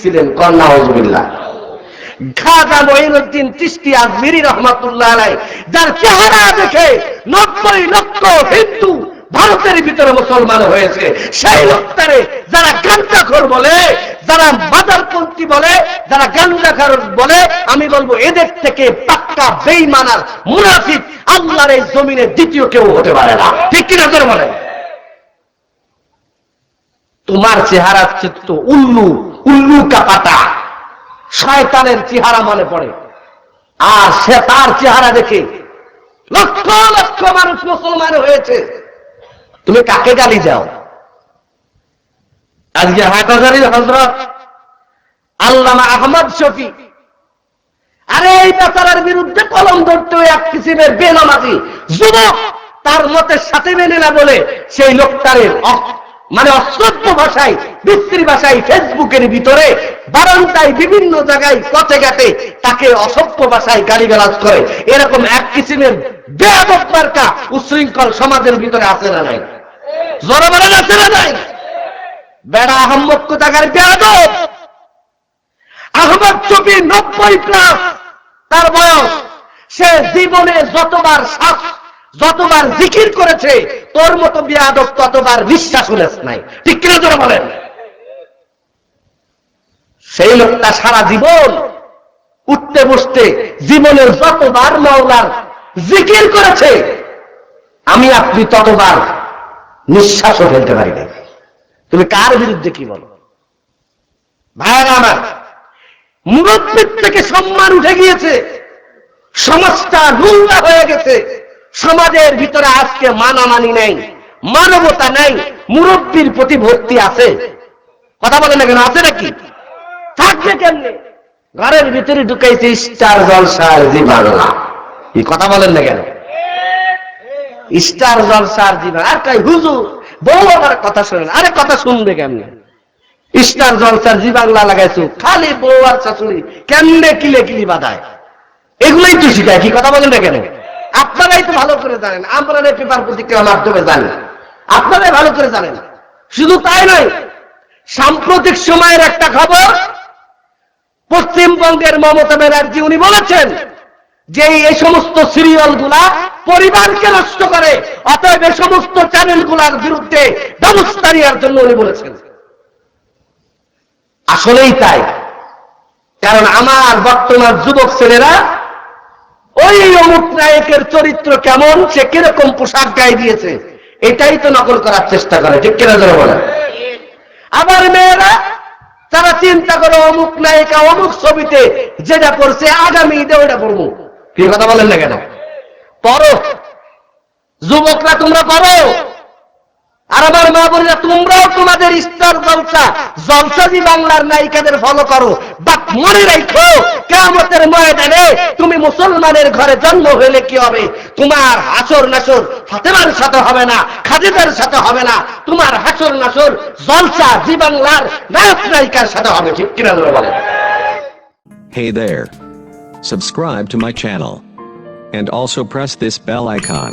ছিলেন কন্যা হজবিল্লা মহিনুদ্দিন রহমাতুল্লাহ আলাই যার চেহারা দেখে নব্বই লক্ষ হিন্দু ভারতের ভিতরে মুসলমান হয়েছে। সেই লোকটারে যারা বলে, যারা বাজারপন্থী বলে, যারা বলে, আমি বলব, এদের থেকে পাক্কা বেইমানার মুনাফিক আল্লাহর এই জমিনে দ্বিতীয় কেউ হতে পারে না। ঠিক কিনা করে বলে তোমার চেহারা চিত্ত উল্লু উল্লু কাপাটা শয়তানের চেহারা মনে পড়ে। আর সে তার চেহারা দেখে লক্ষ লক্ষ মানুষ মুসলমান হয়েছে। তুমি কাকে গালি যাও আজকে হাটাজারির হজরত আল্লামা আহমদ শফি। আরে এই বেচারার বিরুদ্ধে কলম ধরতে এক কিসিমের বেনামাজি যুবক তার মতের সাথে মেনে না বলে সেই লোকটারের অ- মানে অশ্রদ্ধ ভাষায় বিস্ত্রী ভাষায় ফেসবুকের ভিতরে, বারান্দায় বিভিন্ন জায়গায়, পথে ঘাটে তাকে অসভ্য ভাষায় গালিগালাজ করে। এরকম এক কিসিমের বেয়াদব মার্কা উশৃঙ্খল সমাজের ভিতরে আছে না নাই? জনগণের আছে না নাই বেড়া আহম্মদ কোথাকার বেয়াদব? আহমদ চবি নব্বই প্লাস তার বয়স। সে জীবনে যতবার শ্বাস যতবার জিকির করেছে তোর মতো বিয়াদব ততবার নিঃশ্বাস উলেস নাই। ঠিক কিনা তোরা বলেন? সেই লোকটা সারা জীবন উঠতে বসতে জীবনের যতবার মাওলার জিকির করেছে, আমি আপনি ততবার নিঃশ্বাসও ফেলতে পারি না তুমি কার বিরুদ্ধে কি বলো? ভাইরা আমার, মুরব্বীর থেকে সম্মান উঠে গিয়েছে, সমাজটা নোংরা হয়ে গেছে। সমাজের ভিতরে আজকে মানামানি নেই, মানবতা নেই, মুরব্বীর প্রতি ভক্তি আছে। কথা বলে না কেন, আছে নাকি? থাকবে কেমনে? ঘরের ভিতরে ঢুকাইছে স্টার জলসার জি বাংলা এই কথা বলেন না কেন? স্টার জলসার জি বাংলা আর কই হুজুর, বউ আমার কথা শোনেন আরে কথা শুনবে কেমনে? স্টার জলসার জি বাংলা লাগাইছো, খালি বউ আর শাশুড়ি কেমনে কিলে কিলি বাধায়? এগুলোই তো শিখায়, কি কথা বলেন না কেন? আপনারাই তো ভালো করে জানেন আমরা পেপার প্রতিক্রিয়ার মাধ্যমে জানি আপনারাই ভালো করে জানেন। শুধু তাই নয়, সাম্প্রতিক সময়ের একটা খবর, পশ্চিমবঙ্গের মমতা ব্যানার্জি উনি বলেছেন যে এই সমস্ত সিরিয়ালগুলা পরিবারকে নষ্ট করে, অতএব এই সমস্ত চ্যানেলগুলার বিরুদ্ধে ব্যবস্থা নেওয়ার জন্য উনি বলেছেন। আসলেই তাই। কারণ আমার বর্তমান যুবক ছেলেরা ওই অমুক নায়কের চরিত্র কেমন? সে কীরকম পোশাক গায়ে দিয়েছে? এটাই তো নকল করার চেষ্টা করে, ঠিক কিনা যারা বলে আবার মেয়েরা তারা চিন্তা করে অমুক নায়িকা, অমুক ছবিতে যেটা করছে, আগামী ঈদে ওইটা পড়ব কি কথা বলেন না কেন? পড়ো যুবকরা তোমরা পড়ো আর আমার মা বোনেরা, তোমরাও তোমাদের স্টার জলসা, জলসাজি বাংলার নায়িকাদের ফলো করো বাট মনে রাখো কেমতের ময়দানে তুমি মুসলমানের ঘরে জন্ম হইলে কি হবে তোমার হাসর নাসর ফাতেমার সাথে হবে না, খাদিজার সাথে হবে না, তোমার হাসর নাসর জলসা জি বাংলার নায়ক নায়িকার সাথে হবে ঠিক কিনা ধরে বলেন Hey there. Subscribe to my channel. And also press this bell icon.